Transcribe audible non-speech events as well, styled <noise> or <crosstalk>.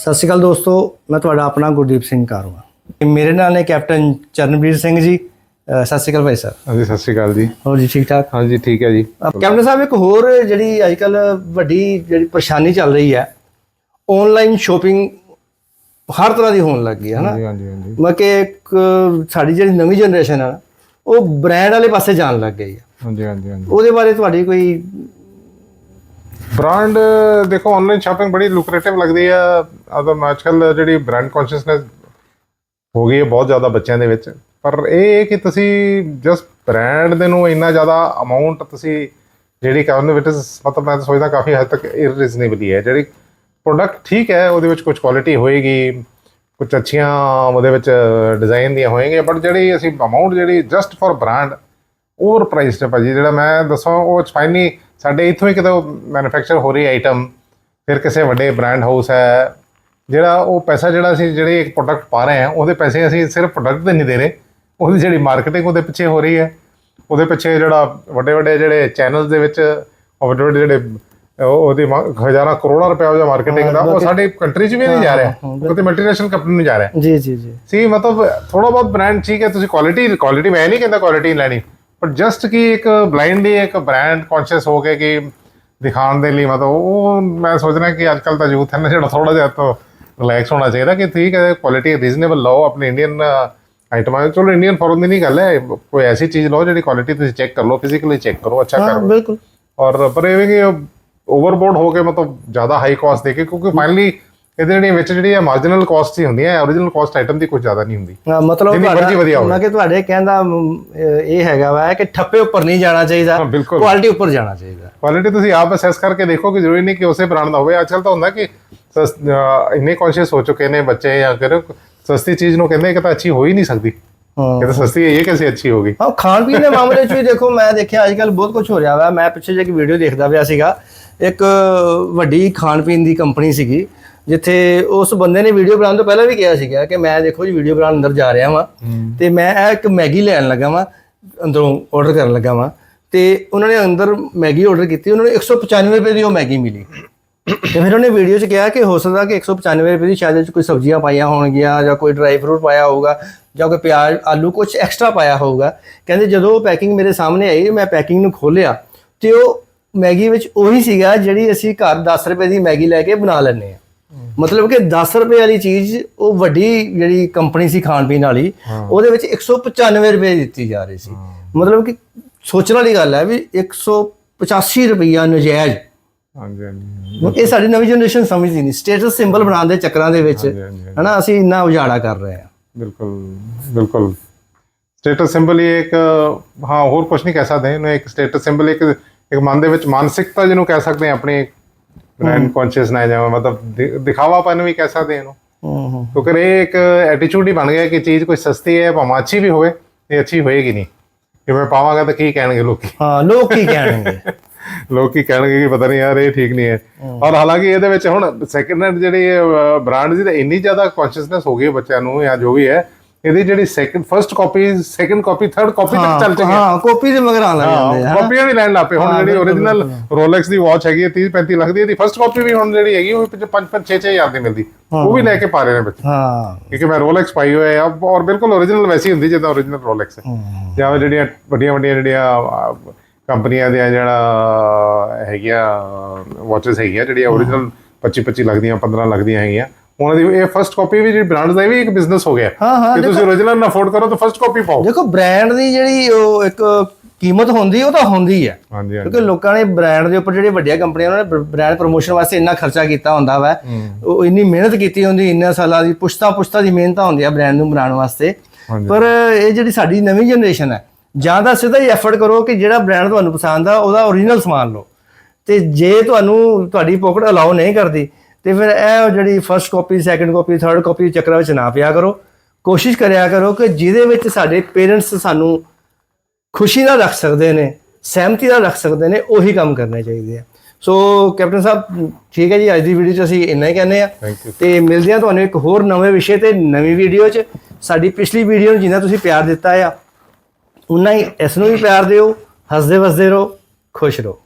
ਸਤਿ ਸ਼੍ਰੀ ਅਕਾਲ ਦੋਸਤੋ ਮੈਂ ਤੁਹਾਡਾ ਆਪਣਾ ਗੁਰਦੀਪ ਸਿੰਘ ਕਾਰਵਾ ਮੇਰੇ ਨਾਲ ਨੇ ਕੈਪਟਨ ਚਰਨਵੀਰ ਸਿੰਘ ਜੀ। ਸਤਿ ਸ਼੍ਰੀ ਅਕਾਲ ਭਾਈ ਸਾਹਿਬ ਹਾਂਜੀ ਸਤਿ ਸ਼੍ਰੀ ਅਕਾਲ ਜੀ। ਹੋਰ ਜੀ ਠੀਕ ਠਾਕ? ਹਾਂਜੀ ਠੀਕ ਹੈ ਜੀ। ਕੈਪਟਨ ਸਾਹਿਬ ਇੱਕ ਹੋਰ ਜਿਹੜੀ ਅੱਜਕੱਲ ਵੱਡੀ ਜਿਹੜੀ ਪਰੇਸ਼ਾਨੀ ਚੱਲ ਰਹੀ ਹੈ ਆਨਲਾਈਨ ਸ਼ੋਪਿੰਗ ਹਰ ਤਰ੍ਹਾਂ ਦੀ ਹੋਣ ਲੱਗ ਗਈ ਹੈ ਨਾ ਹਾਂਜੀ ਹਾਂਜੀ ਹਾਂਜੀ। ਮੈਂ ਕਿ ਇੱਕ ਸਾਡੀ ਜਿਹੜੀ ਨਵੀਂ ਜਨਰੇਸ਼ਨ ਨਾ, ਉਹ ਬ੍ਰਾਂਡ ਵਾਲੇ ਪਾਸੇ ਜਾਣ ਲੱਗ ਗਈ ਹੈ। ਹਾਂਜੀ ਹਾਂਜੀ ਹਾਂਜੀ। ਉਹਦੇ ਬਾਰੇ ਤੁਹਾਡੀ ਕੋਈ ਬ੍ਰਾਂਡ ਦੇਖੋ ਆਨਲਾਈਨ ਸ਼ਾਪਿੰਗ ਬੜੀ ਲੁਕਰੇਟਿਵ ਲੱਗਦੀ ਆ। ਆਦਮ ਅੱਜਕੱਲ ਜਿਹੜੀ ਬ੍ਰਾਂਡ ਕੌਨਸ਼ੀਅਸਨੈਸ ਹੋ ਗਈ ਹੈ ਬਹੁਤ ਜ਼ਿਆਦਾ ਬੱਚਿਆਂ ਦੇ ਵਿੱਚ। ਪਰ ਇਹ ਕਿ ਤੁਸੀਂ ਜਸਟ ਬ੍ਰਾਂਡ ਦੇ ਨੂੰ ਇੰਨਾ ਜ਼ਿਆਦਾ ਅਮਾਉਂਟ ਤੁਸੀਂ ਜਿਹੜੀ ਕਰਨ ਵਿੱਚ ਮਤਲਬ ਮੈਂ ਤਾਂ ਸੋਚਦਾ ਕਾਫੀ ਹੱਦ ਤੱਕ ਇਰੀਜ਼ਨੇਬਲੀ ਹੈ। ਜਿਹੜੀ ਪ੍ਰੋਡਕਟ ਠੀਕ ਹੈ, ਉਹਦੇ ਵਿੱਚ ਕੁਝ ਕੁਆਲਿਟੀ ਹੋਏਗੀ ਕੁਝ ਅੱਛੀਆਂ ਉਹਦੇ ਵਿੱਚ ਡਿਜ਼ਾਈਨ ਦੀਆਂ ਹੋਣਗੀਆਂ ਬਟ ਜਿਹੜੀ ਅਸੀਂ ਅਮਾਉਂਟ ਜਿਹੜੀ just for brand overpriced ਹੈ ਭਾਜੀ। ਜਿਹੜਾ ਮੈਂ ਦੱਸਾਂ, ਉਹ ਫਾਈਨਲੀ ਸਾਡੇ ਇੱਥੋਂ ਹੀ ਕਿਤੇ ਮੈਨੂਫੈਕਚਰ ਹੋ ਰਹੀ ਆਈਟਮ ਫਿਰ ਕਿਸੇ ਵੱਡੇ ਬ੍ਰਾਂਡ ਹਾਊਸ ਹੈ ਜਿਹੜਾ ਉਹ ਪੈਸਾ ਜਿਹੜਾ ਅਸੀਂ ਜਿਹੜੇ ਇੱਕ ਪ੍ਰੋਡਕਟ ਪਾ ਰਹੇ ਹਾਂ ਉਹਦੇ ਪੈਸੇ ਅਸੀਂ ਸਿਰਫ ਪ੍ਰੋਡਕਟ ਤੇ ਨਹੀਂ ਦੇ ਰਹੇ ਉਹਦੀ ਜਿਹੜੀ ਮਾਰਕੀਟਿੰਗ ਉਹਦੇ ਪਿੱਛੇ ਹੋ ਰਹੀ ਹੈ ਉਹਦੇ ਪਿੱਛੇ ਜਿਹੜਾ ਵੱਡੇ ਵੱਡੇ ਜਿਹੜੇ ਚੈਨਲਸ ਦੇ ਵਿੱਚ ਵੱਡੇ ਵੱਡੇ ਜਿਹੜੇ ਉਹ- ਉਹਦੀ ਹਜ਼ਾਰਾਂ ਕਰੋੜਾਂ ਰੁਪਏ ਉਹਦਾ ਮਾਰਕੀਟਿੰਗ ਦਾ ਉਹ ਸਾਡੇ ਕੰਟਰੀ 'ਚ ਵੀ ਨਹੀਂ ਜਾ ਰਿਹਾ ਉਹ ਤੇ ਮਲਟੀਨੈਸ਼ਨਲ ਕੰਪਨੀ ਨੂੰ ਜਾ ਰਿਹਾ। ਜੀ ਜੀ ਜੀ। ਸੀ ਮਤਲਬ ਥੋੜਾ ਬਹੁਤ ਬ੍ਰਾਂਡ ਠੀਕ ਹੈ ਤੁਸੀਂ ਕੁਆਲਿਟੀ ਕੁਆਲਿਟੀ ਮੈਂ ਨਹੀਂ ਕਹਿੰਦਾ ਕੁਆਲਿਟੀ ਲੈਣੀ ਪਰ ਜਸਟ ਕਿ ਇੱਕ ਬਲਾਈਂਡਲੀ ਇੱਕ ਬ੍ਰਾਂਡ ਕੌਨਸ਼ੀਅਸ ਹੋ ਕੇ ਕਿ ਦਿਖਾਉਣ ਦੇ ਲਈ ਮਤਲਬ ਉਹ ਮੈਂ ਸੋਚ ਰਿਹਾ ਕਿ ਅੱਜਕੱਲ ਦਾ ਯੂਥ ਹੈ ਨਾ ਜਿਹੜਾ ਥੋੜਾ ਜਿਹਾ ਤੋਂ ਰਿਲੈਕਸ ਹੋਣਾ ਚਾਹੀਦਾ ਕਿ ਠੀਕ ਹੈ ਕੁਆਲਿਟੀ ਰੀਜ਼ਨੇਬਲ ਲਓ ਆਪਣੇ ਇੰਡੀਅਨ ਆਈਟਮਾਂ ਚਲੋ ਇੰਡੀਅਨ ਫੋਰਨ ਦੀ ਨਹੀਂ ਗੱਲ ਹੈ ਕੋਈ ਐਸੀ ਚੀਜ਼ ਲਓ ਜਿਹੜੀ ਕੁਆਲਿਟੀ ਤੁਸੀਂ ਚੈੱਕ ਕਰ ਲਓ ਫਿਜ਼ੀਕਲੀ ਚੈੱਕ ਕਰੋ ਅੱਛਾ ਹਾਂ ਕਰੋ ਬਿਲਕੁਲ। ਔਰ ਪਰ ਇਹ ਵੀ ਕਿ ਓਵਰਬੋਰਡ ਹੋ ਕੇ ਮਤਲਬ ਜ਼ਿਆਦਾ ਹਾਈ ਕਾਸਟ ਦੇ ਕੇ ਕਿਉਂਕਿ ਫਾਈਨਲੀ ਇਹਦੇ ਜਿਹੜੀ ਵਿੱਚ ਜਿਹੜੀ ਹੈ ਮਾਰਜਨਲ ਕਾਸਟ ਹੀ ਹੁੰਦੀ ਹੈ ਓਰੀਜਨਲ ਕਾਸਟ ਆਈਟਮ ਦੀ ਕੁਝ ਜ਼ਿਆਦਾ ਨਹੀਂ ਹੁੰਦੀ। ਹਾਂ, ਮਤਲਬ ਹੋਵੇ। ਮੈਂ ਕਿ ਤੁਹਾਡੇ ਕਹਿੰਦਾ ਇਹ ਹੈਗਾ ਵਾ ਕਿ ਠੱਪੇ ਉੱਪਰ ਨਹੀਂ ਜਾਣਾ ਚਾਹੀਦਾ। ਕੁਆਲਿਟੀ ਉੱਪਰ ਜਾਣਾ ਚਾਹੀਦਾ। ਕੁਆਲਿਟੀ ਤੁਸੀਂ ਆਪ ਅਸੈਸ ਕਰਕੇ ਦੇਖੋ ਕਿ ਜ਼ਰੂਰੀ ਨਹੀਂ ਕਿ ਉਸੇ ਬ੍ਰਾਂਡ ਦਾ ਹੋਵੇ। ਅੱਜਕੱਲ ਤਾਂ ਹੁੰਦਾ ਕਿ ਇੰਨੇ ਕੌਨਸ਼ੀਅਸ ਹੋ ਚੁੱਕੇ ਨੇ ਬੱਚੇ ਜਾਂ ਫਿਰ ਸਸਤੀ ਚੀਜ਼ ਨੂੰ ਕਹਿੰਦੇ ਕਿ ਤਾਂ ਅੱਛੀ ਹੋ ਹੀ ਨਹੀਂ ਸਕਦੀ। ਇਹ ਤਾਂ ਸਸਤੀ ਹੈ ਇਹ ਕਿਸੇ ਅੱਛੀ ਹੋਗੀ ਹਾਂ ਖਾਣ ਪੀਣ ਦੇ ਮਾਮਲੇ 'ਚ ਵੀ ਦੇਖੋ ਮੈਂ ਦੇਖਿਆ ਅੱਜ ਕੱਲ ਬਹੁਤ ਕੁਝ ਹੋ ਰਿਹਾ ਵਾ। ਮੈਂ ਪਿੱਛੇ ਜੇ ਇੱਕ ਵੀਡੀਓ ਦੇਖਦਾ ਪਿਆ ਸੀਗਾ। ਇੱਕ ਵੱਡੀ ਖਾਣ ਪੀਣ ਦੀ ਕੰਪਨੀ ਸੀਗੀ। ਜਿੱਥੇ ਉਸ ਬੰਦੇ ਨੇ ਵੀਡੀਓ ਬਣਾਉਣ ਤੋਂ ਪਹਿਲਾਂ ਵੀ ਕਿਹਾ ਸੀਗਾ ਕਿ ਮੈਂ ਦੇਖੋ ਜੀ ਵੀਡੀਓ ਬਣਾਉਣ ਅੰਦਰ ਜਾ ਰਿਹਾ ਵਾਂ ਤੇ ਮੈਂ ਇਹ ਇੱਕ ਮੈਗੀ ਲੈਣ ਲੱਗਾ ਵਾਂ ਅੰਦਰੋਂ ਆਰਡਰ ਕਰਨ ਲੱਗਾ ਵਾਂ। ਤੇ ਉਹਨਾਂ ਨੇ ਅੰਦਰ ਮੈਗੀ ਆਰਡਰ ਕੀਤੀ ਉਹਨਾਂ ਨੂੰ 195 ਰੁਪਏ ਦੀ ਉਹ ਮੈਗੀ ਮਿਲੀ। ਤੇ ਫਿਰ ਉਹਨੇ ਵੀਡੀਓ 'ਚ ਕਿਹਾ ਕਿ ਹੋ ਸਕਦਾ ਕਿ 195 ਰੁਪਏ ਦੀ ਸ਼ਾਇਦ 'ਚ ਕੋਈ ਸਬਜ਼ੀਆਂ ਪਾਈਆਂ ਹੋਣਗੀਆਂ ਜਾਂ ਕੋਈ ਡਰਾਈ ਫਰੂਟ ਪਾਇਆ ਹੋਊਗਾ ਜਾਂ ਕੋਈ ਪਿਆਜ਼ ਆਲੂ ਕੁਝ ਐਕਸਟਰਾ ਪਾਇਆ ਹੋਊਗਾ। ਕਹਿੰਦੇ ਜਦੋਂ ਉਹ ਪੈਕਿੰਗ ਮੇਰੇ ਸਾਹਮਣੇ ਆਈ ਮੈਂ ਪੈਕਿੰਗ ਨੂੰ ਖੋਲ੍ਹਿਆ ਤੇ ਉਹ ਮੈਗੀ ਵਿੱਚ ਉਹੀ ਸੀਗਾ ਜਿਹੜੀ ਅਸੀਂ ਘਰ 10 ਰੁਪਏ ਦੀ ਮੈਗੀ ਲੈ ਕੇ ਬਣਾ ਲੈਂਦੇ ਆ ਮਤਲਬ ਕਿ 10 ਰੁਪਏ ਵਾਲੀ ਚੀਜ਼ ਉਹ ਵੱਡੀ ਜਿਹੜੀ ਕੰਪਨੀ ਸੀ ਖਾਣ ਪੀਣ ਵਾਲੀ ਉਹਦੇ ਵਿੱਚ 195 ਰੁਪਏ ਦਿੱਤੀ ਜਾ ਰਹੀ ਸੀ। ਮਤਲਬ ਕਿ ਸੋਚਣ ਵਾਲੀ ਗੱਲ ਹੈ ਵੀ 185 ਰੁਪਈਆ ਨਜਾਇਜ਼। ਹਾਂਜੀ ਹਾਂਜੀ ਇਹ ਸਾਡੀ ਨਵੀਂ ਜਨਰੇਸ਼ਨ ਸਮਝਦੀ ਨਹੀਂ। ਸਟੇਟਸ ਸਿੰਬਲ ਬਣਾਉਣ ਦੇ ਚੱਕਰਾਂ ਦੇ ਵਿੱਚ ਹਨਾ ਅਸੀਂ ਇੰਨਾ ਉਜਾੜਾ ਕਰ ਰਹੇ ਹਾਂ। ਬਿਲਕੁਲ ਬਿਲਕੁਲ। ਸਟੇਟਸ ਸਿੰਬਲ ਹੀ ਇੱਕ ਹਾਂ ਹੋਰ ਕੁਝ ਨਹੀਂ ਕਹਿ ਸਕਦੇ। ਇਹਨੂੰ ਇੱਕ ਸਟੇਟਸ ਸਿੰਬਲ ਇੱਕ ਇੱਕ ਮਨ ਦੇ ਵਿੱਚ ਮਾਨਸਿਕਤਾ ਜਿਹਨੂੰ ਕਹਿ ਸਕਦੇ ਹਾਂ ਆਪਣੀ ਬ੍ਰਾਂਡ ਕੌਨਸ਼ੀਅਸ ਨਾ ਜਾਵੇ ਮਤਲਬ ਦਿ- ਦਿਖਾਵਾਪਨ ਵੀ ਕਹਿ ਸਕਦੇ ਹਾਂ ਇਹਨੂੰ ਹੂੰ ਹੂੰ। ਕਿਉਂਕਿ ਇਹ ਇੱਕ ਐਟੀਟਿਊਡ ਹੀ ਬਣ ਗਿਆ ਕਿ ਚੀਜ਼ ਕੋਈ ਸਸਤੀ ਹੈ ਭਾਵੇਂ ਅੱਛੀ ਵੀ ਹੋਵੇ ਤੇ ਅੱਛੀ ਹੋਏਗੀ ਨਹੀਂ। ਕਿ ਮੈਂ ਪਾਵਾਂਗਾ ਤਾਂ ਕੀ ਕਹਿਣਗੇ ਲੋਕੀ? ਹਾਂ ਲੋਕ ਕੀ ਕਹਿਣਗੇ? <laughs> ਲੋਕ ਕੀ ਕਹਿਣਗੇ ਕਿ ਪਤਾ ਨਹੀਂ ਯਾਰ ਇਹ ਠੀਕ ਨਹੀਂ ਹੈ। ਔਰ ਹਾਲਾਂਕਿ ਇਹਦੇ ਵਿੱਚ ਹੁਣ ਸੈਕੰਡ ਹੈਂਡ ਜਿਹੜੀ ਬ੍ਰਾਂਡ ਦੀ ਤਾਂ ਇੰਨੀ ਜ਼ਿਆਦਾ ਕੌਨਸ਼ੀਅਸਨੈਸ ਹੋ ਗਈ ਬੱਚਿਆਂ ਨੂੰ ਜਾਂ ਜੋ ਵੀ ਹੈ ਇਹਦੀ ਜਿਹੜੀ second first copy second copy third copy ਤੱਕ ਚੱਲ ਚੁੱਕੀ ਹੈ। ਹਾਂ ਕਾਪੀ ਦੇ ਮਗਰ ਆਉਣ ਲੱਗ ਜਾਂਦੇ ਆ। ਕਾਪੀਆਂ ਵੀ ਲੈਣ ਲੱਪੇ ਹੁਣ ਜਿਹੜੀ ਓਰੀਜਨਲ ਰੋਲੈਕਸ ਦੀ ਵਾਚ ਹੈਗੀ ਹੈ 30 35 ਲੱਖ ਦੀ। ਇਹਦੀ ਫਰਸਟ ਕਾਪੀ ਵੀ ਹੁਣ ਜਿਹੜੀ ਹੈਗੀ ਉਹ 5 5 6 6 ਹਜ਼ਾਰ ਦੀ ਮਿਲਦੀ। ਉਹ ਵੀ ਲੈ ਕੇ ਪਾ ਰਹੇ ਨੇ ਬੱਚੇ ਹਾਂ। ਕਿਉਂਕਿ ਮੈਂ ਰੋਲੈਕਸ ਪਾਈ ਹੋਇਆ ਹੈ ਔਰ ਬਿਲਕੁਲ ਓਰੀਜਨਲ ਵੈਸੀ ਹੁੰਦੀ ਜਿੱਦਾਂ ਓਰੀਜਨਲ ਰੋਲੈਕਸ ਹੈ। ਜਾਂ ਜਿਹੜੀਆਂ ਵੱਡੀਆਂ ਵੱਡੀਆਂ ਜਿਹੜੀਆਂ ਕੰਪਨੀਆਂ ਦੀਆਂ ਜਿਹੜਾ ਹੈਗੀਆਂ ਵਾਚਸ ਹੈਗੀਆਂ ਜਿਹੜੀਆਂ ਓਰੀਜਨਲ 25 25 ਲੱਖ ਦੀਆਂ 15 ਲੱਖ ਦੀਆਂ ਹੈਗੀਆਂ। ਉਹਨਾਂ ਦੀ ਇਹ ਫਰਸਟ ਕਾਪੀ ਵੀ ਜਿਹੜੀ ਬ੍ਰਾਂਡ ਦਾ ਇਹ ਵੀ ਇੱਕ ਬਿਜ਼ਨਸ ਹੋ ਗਿਆ। ਹਾਂ, ਹਾਂ, ਕਿ ਤੁਸੀਂ ਓਰੀਜਨਲ ਨਾ ਅਫੋਰਡ ਕਰੋ ਤਾਂ ਫਰਸਟ ਕਾਪੀ ਪਾਓ। ਦੇਖੋ ਬ੍ਰਾਂਡ ਦੀ ਜਿਹੜੀ ਉਹ ਇੱਕ ਕੀਮਤ ਹੁੰਦੀ ਉਹ ਤਾਂ ਹੁੰਦੀ ਹੈ। ਕਿਉਂਕਿ ਲੋਕਾਂ ਨੇ ਬ੍ਰਾਂਡ ਦੇ ਉੱਪਰ ਜਿਹੜੇ ਵੱਡੀਆਂ ਕੰਪਨੀਆਂ ਉਹਨਾਂ ਨੇ ਬ੍ਰਾਂਡ ਪ੍ਰੋਮੋਸ਼ਨ ਵਾਸਤੇ ਇੰਨਾ ਖਰਚਾ ਕੀਤਾ ਹੁੰਦਾ ਵਾ। ਉਹ ਇੰਨੀ ਮਿਹਨਤ ਕੀਤੀ ਹੁੰਦੀ ਇੰਨੇ ਸਾਲਾਂ ਦੀ ਪੁਸ਼ਤਾ ਪੁਸ਼ਤਾ ਦੀ ਮਿਹਨਤ ਹੁੰਦੀ ਆ ਬ੍ਰਾਂਡ ਨੂੰ ਬਣਾਉਣ ਵਾਸਤੇ। ਪਰ ਇਹ ਜਿਹੜੀ ਸਾਡੀ ਨਵੀਂ ਜਨਰੇਸ਼ਨ ਹੈ ਜਾਂ ਤਾਂ ਸਿੱਧਾ ਹੀ ਐਫਰਟ ਕਰੋ ਕਿ ਜਿਹੜਾ ਬ੍ਰਾਂਡ ਤੁਹਾਨੂੰ ਪਸੰਦ ਆ ਉਹਦਾ ਓਰੀਜਨਲ ਸਮਾਨ ਲਓ। ਤੇ ਜੇ ਤੁਹਾਨੂੰ ਤੁਹਾਡੀ ਪਾਕਟ ਅਲਾਉ ਨਹੀਂ ਕਰਦੀ ਤੇ ਫਿਰ ਇਹ ਜਿਹੜੀ first copy second copy third copy ਚੱਕਰਾਂ ਵਿੱਚ ਨਾ ਪਿਆ ਕਰੋ। ਕੋਸ਼ਿਸ਼ ਕਰਿਆ ਕਰੋ ਕਿ ਜਿਹਦੇ ਵਿੱਚ ਸਾਡੇ ਪੇਰੈਂਟਸ ਸਾਨੂੰ ਖੁਸ਼ੀ ਨਾਲ ਰੱਖ ਸਕਦੇ ਨੇ ਸਹਿਮਤੀ ਨਾਲ ਰੱਖ ਸਕਦੇ ਨੇ ਉਹੀ ਕੰਮ ਕਰਨੇ ਚਾਹੀਦੇ ਆ। ਸੋ ਕੈਪਟਨ ਸਾਹਿਬ ਠੀਕ ਹੈ ਜੀ ਅੱਜ ਦੀ ਵੀਡੀਓ 'ਚ ਅਸੀਂ ਇੰਨਾ ਹੀ ਕਹਿੰਦੇ ਆ ਤੇ ਮਿਲਦੇ ਆ ਤੁਹਾਨੂੰ ਇੱਕ ਹੋਰ ਨਵੇਂ ਵਿਸ਼ੇ ਤੇ ਨਵੀਂ ਵੀਡੀਓ 'ਚ। ਸਾਡੀ ਪਿਛਲੀ ਵੀਡੀਓ ਨੂੰ ਜਿੰਨਾ ਤੁਸੀਂ ਪਿਆਰ ਦਿੱਤਾ ਆ ਉਨਾ ਹੀ ਇਸ ਨੂੰ ਵੀ ਪਿਆਰ ਦਿਓ ਹੱਸਦੇ ਵਸਦੇ ਰਹੋ ਖੁਸ਼ ਰਹੋ।